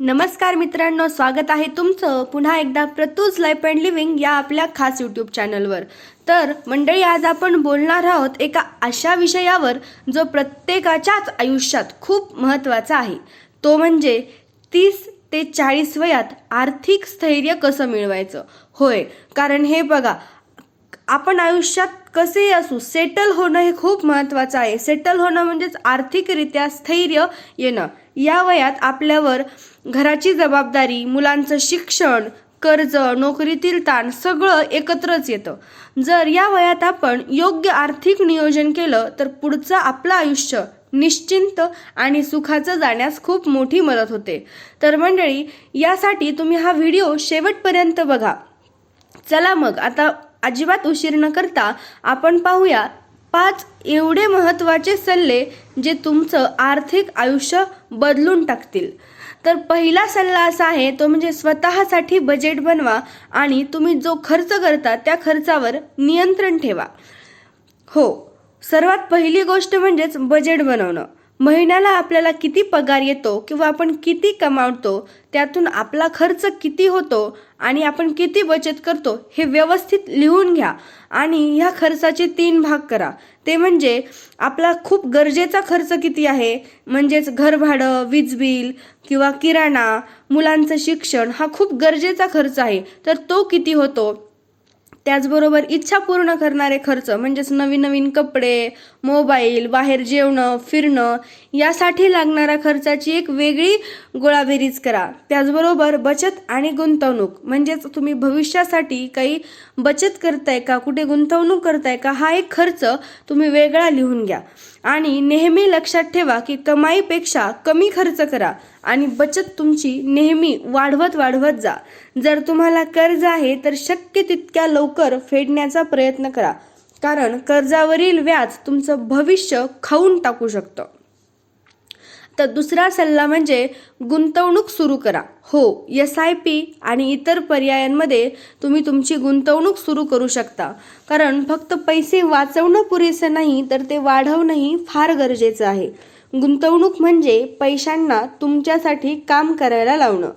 नमस्कार मित्रांनो स्वागत आहे तुमचं पुन्हा एकदा प्रतूज लाईफ अँड लिव्हिंग या आपल्या खास यूट्यूब चॅनलवर. तर मंडळी आज आपण बोलणार आहोत एका अशा विषयावर जो प्रत्येकाच्याच आयुष्यात खूप महत्त्वाचा आहे. तो म्हणजे तीस ते चाळीस वयात आर्थिक स्थैर्य कसं मिळवायचं? होय कारण हे बघा आपण आयुष्यात कसेही असू सेटल होणं हे खूप महत्त्वाचं आहे. सेटल होणं म्हणजेच आर्थिकरित्या स्थैर्य येणं. या वयात आपल्यावर घराची जबाबदारी मुलांचं शिक्षण कर्ज नोकरीतील ताण सगळं एकत्रच येतं. जर या वयात आपण योग्य आर्थिक नियोजन केलं तर पुढचं आपलं आयुष्य निश्चिंत आणि सुखाचं जाण्यास खूप मोठी मदत होते. तर मंडळी यासाठी तुम्ही हा व्हिडिओ शेवटपर्यंत बघा. चला मग आता अजिबात उशीर न करता आपण पाहूया पाच एवढे महत्त्वाचे सल्ले जे तुमचं आर्थिक आयुष्य बदलून टाकतील. तर पहिला सल्ला असा आहे तो म्हणजे स्वतःसाठी बजेट बनवा आणि तुम्ही जो खर्च करता त्या खर्चावर नियंत्रण ठेवा. हो सर्वात पहिली गोष्ट म्हणजेच बजेट बनवणं. महिन्याला आपल्याला किती पगार येतो किंवा आपण किती कमावतो त्यातून आपला खर्च किती होतो आणि आपण किती बचत करतो हे व्यवस्थित लिहून घ्या आणि ह्या खर्चाचे तीन भाग करा. ते म्हणजे आपला खूप गरजेचा खर्च किती आहे म्हणजेच घर भाडं वीज बिल किंवा किराणा मुलांचं शिक्षण हा खूप गरजेचा खर्च आहे. तर तो किती होतो? त्याचबरोबर इच्छा पूर्ण करणारे खर्च म्हणजेच नवीन नवीन कपडे मोबाईल बाहेर जेवणं फिरणं यासाठी लागणाऱ्या खर्चाची एक वेगळी गोळाबेरीज करा. त्याचबरोबर बचत आणि गुंतवणूक. म्हणजेच तुम्ही भविष्यासाठी काही बचत करताय का कुठे गुंतवणूक करताय का हा एक खर्च तुम्ही वेगळा लिहून घ्या. आणि नेहमी लक्षात ठेवा की कमाईपेक्षा कमी खर्च करा आणि बचत तुमची नेहमी वाढवत वाढवत जा. जर तुम्हाला कर्ज आहे तर शक्य तितक्या लवकर फेडण्याचा प्रयत्न करा. कारण कर्जावरील व्याज तुमचं भविष्य खाऊन टाकू शकतं. तर दुसरा सल्ला म्हणजे गुंतवणूक सुरू करा. हो एस आय पी आणि इतर पर्यायांमध्ये तुम्ही तुमची गुंतवणूक सुरू करू शकता. कारण फक्त पैसे वाचवणं पुरेसं नाही तर ते वाढवणंही फार गरजेचं आहे. गुंतवणूक म्हणजे पैशांना तुमच्यासाठी काम करायला लावणं.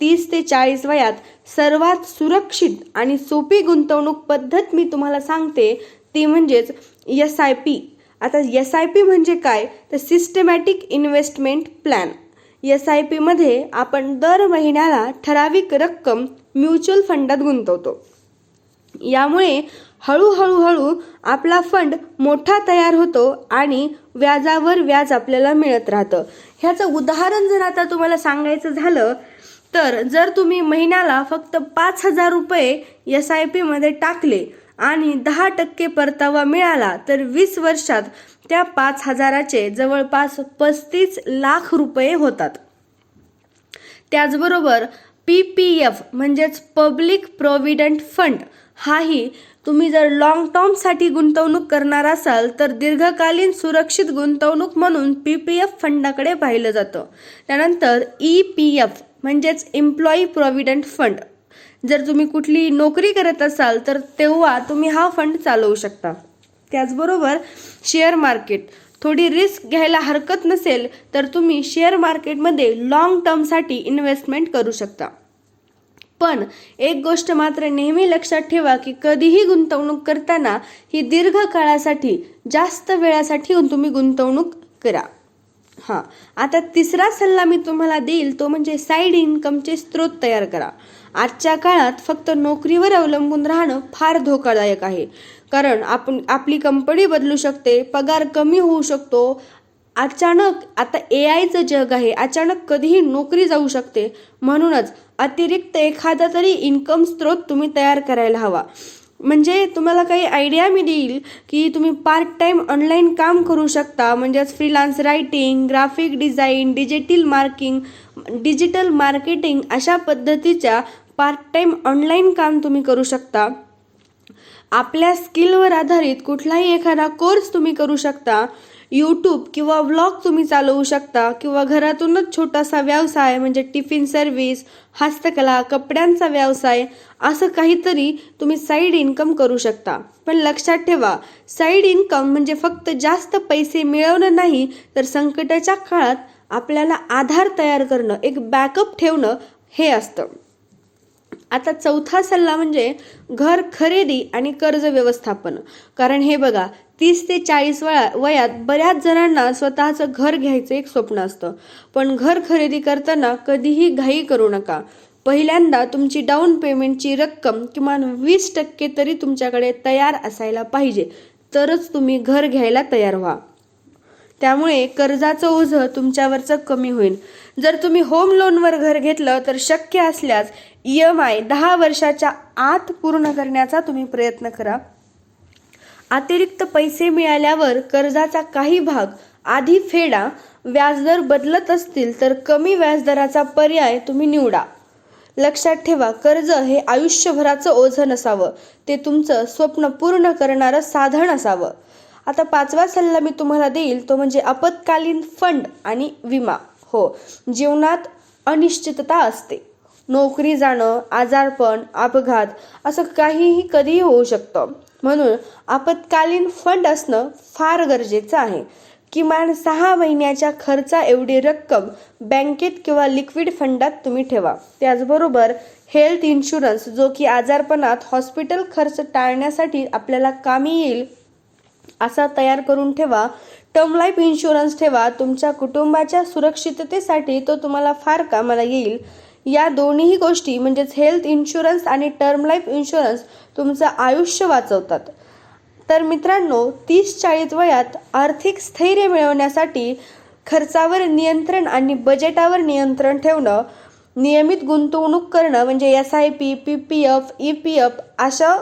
तीस ते चाळीस वयात सर्वात सुरक्षित आणि सोपी गुंतवणूक पद्धत मी तुम्हाला सांगते ती म्हणजेच एस आय पी आता एस आय पी म्हणजे काय? तर systematic investment plan S I पीमध्ये आपण दर महिन्याला ठराविक रक्कम म्युच्युअल फंडात गुंतवतो. यामुळे हळूहळू हळू आपला फंड मोठा तयार होतो आणि व्याजावर व्याज आपल्याला मिळत राहतं. ह्याचं उदाहरण जर आता तुम्हाला सांगायचं झालं तर जर तुम्ही महिन्याला फक्त पाच हजार रुपये एस आय पीमध्ये टाकले आणि दहा टक्के परतावा मिळाला तर वीस वर्षात त्या पाच हजाराचे जवळपास पस्तीस लाख रुपये होतात. त्याचबरोबर पी पी एफ म्हणजेच पब्लिक प्रॉव्हिडंट फंड हाही तुम्ही जर लॉंग टर्मसाठी गुंतवणूक करणार असाल तर दीर्घकालीन सुरक्षित गुंतवणूक म्हणून पी पी एफ फंडाकडे पाहिलं जातं. त्यानंतर ई पी एफ म्हणजेच एम्प्लॉई प्रॉव्हिडंट फंड जर तुम्ही कुठली नोकरी करत असाल तर तेव्हा तुम्ही हा फंड चालवू शकता. त्याचबरोबर शेअर मार्केट थोडी रिस्क घ्यायला हरकत नसेल तर तुम्ही शेअर मार्केटमध्ये लॉंग टर्मसाठी इन्व्हेस्टमेंट करू शकता. पण एक गोष्ट मात्र नेहमी लक्षात ठेवा की कधीही गुंतवणूक करताना ही दीर्घ काळासाठी जास्त वेळासाठी तुम्ही गुंतवणूक करा. हां. आता तिसरा सल्ला मी तुम्हाला देईल तो म्हणजे साईड इन्कमचे स्रोत तयार करा. आजच्या काळात फक्त नोकरीवर अवलंबून राहणं फार धोकादायक आहे. कारण आपण आपली कंपनी बदलू शकते पगार कमी होऊ शकतो. अचानक आता ए आयचं जग आहे अचानक कधीही नोकरी जाऊ शकते. म्हणूनच अतिरिक्त एखादा तरी इन्कम स्रोत तुम्ही तयार करायला हवा. म्हणजे तुम्हाला काही आयडिया मी देईल की तुम्ही पार्ट टाईम ऑनलाईन काम करू शकता. म्हणजेच freelance writing graphic design digital marking digital marketing अशा पद्धतीच्या पार्ट टाईम ऑनलाईन काम तुम्ही करू शकता. आपल्या स्किलवर आधारित कुठलाही एखादा कोर्स तुम्ही करू शकता. यूट्यूब किंवा व्लॉग तुम्ही चालवू शकता किंवा घरातूनच छोटासा व्यवसाय म्हणजे टिफिन सर्व्हिस हस्तकला कपड्यांचा व्यवसाय असं काहीतरी तुम्ही साईड इन्कम करू शकता. पण लक्षात ठेवा साईड इन्कम म्हणजे फक्त जास्त पैसे मिळवणं नाही तर संकटाच्या काळात आपल्याला आधार तयार करणं एक बॅकअप ठेवणं हे असतं. आता चौथा सल्ला म्हणजे घर खरेदी आणि कर्ज व्यवस्थापन. कारण हे बघा तीस ते चाळीस वया वयात बऱ्याच जणांना स्वतःचं घर घ्यायचं एक स्वप्न असतं. पण घर खरेदी करताना कधीही घाई करू नका. पहिल्यांदा तुमची डाऊन पेमेंटची रक्कम किमान वीस टक्के तरी तुमच्याकडे तयार असायला पाहिजे. तरच तुम्ही घर घ्यायला तयार व्हा. त्यामुळे कर्जाचं ओझं तुमच्यावरचं कमी होईल. जर तुम्ही होम लोनवर घर घेतलं तर शक्य असल्यास ई एम आय दहा वर्षाच्या आत पूर्ण करण्याचा तुम्ही प्रयत्न करा. अतिरिक्त पैसे मिळाल्यावर कर्जाचा काही भाग आधी फेडा व्याजदर बदलत असतील तर कमी व्याजदराचा पर्याय तुम्ही निवडा. लक्षात ठेवा कर्ज हे आयुष्यभराचं ओझं नसावं. ते तुमचं स्वप्न पूर्ण करणारं साधन असावं. आता पाचवा सल्ला मी तुम्हाला देईल तो म्हणजे आपत्कालीन फंड आणि विमा. हो जीवनात अनिश्चितता असते. नोकरी जाणं आजारपण अपघात असं काहीही कधीही होऊ शकतं. म्हणून आपत्कालीन फंड असणं फार गरजेचं आहे. किमान सहा महिन्याच्या खर्चा एवढी रक्कम बँकेत किंवा लिक्विड फंडात तुम्ही ठेवा. त्याचबरोबर हेल्थ इन्शुरन्स जो की आजारपणात हॉस्पिटल खर्च टाळण्यासाठी आपल्याला कामी येईल असा तयार करून ठेवा. टर्म लाईफ इन्शुरन्स ठेवा. तुमच्या कुटुंबाच्या सुरक्षिततेसाठी तो तुम्हाला फार कामाला येईल. या दोन्ही गोष्टी म्हणजेच हेल्थ इन्शुरन्स आणि टर्म लाईफ इन्शुरन्स तुमचं आयुष्य वाचवतात. तर मित्रांनो तीस चाळीस वयात आर्थिक स्थैर्य मिळवण्यासाठी खर्चावर नियंत्रण आणि बजेटावर नियंत्रण ठेवणं नियमित गुंतवणूक करणं म्हणजे S I P P P F E P F अशा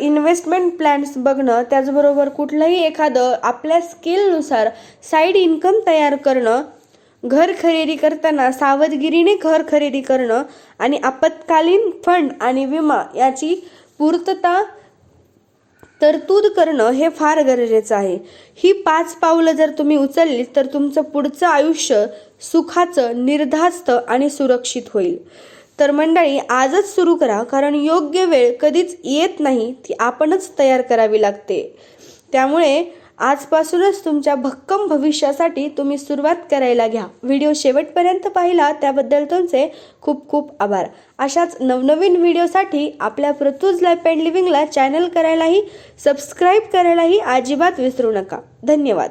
इन्व्हेस्टमेंट प्लॅन्स बघणं त्याचबरोबर कुठलंही एखादं आपल्या स्किलनुसार साईड इन्कम तयार करणं घर खरेदी करताना सावधगिरीने घर खरेदी करणं आणि आपत्कालीन फंड आणि विमा याची पूर्तता तरतूद करणं हे फार गरजेचं आहे. ही पाच पावलं जर तुम्ही उचलली तर तुमचं पुढचं आयुष्य सुखाचं निर्धास्त आणि सुरक्षित होईल. तर मंडळी आजच सुरू करा कारण योग्य वेळ कधीच येत नाही ती आपणच तयार करावी लागते. त्यामुळे आजपासूनच तुमच्या भक्कम भविष्यासाठी तुम्ही सुरुवात करायला घ्या. व्हिडिओ शेवटपर्यंत पाहिला त्याबद्दल तुमचे खूप खूप आभार. अशाच नवनवीन व्हिडिओसाठी आपल्या प्रतूज लाईफ अँड लिव्हिंगला चॅनल करायलाही सबस्क्राईब करायलाही अजिबात विसरू नका. धन्यवाद.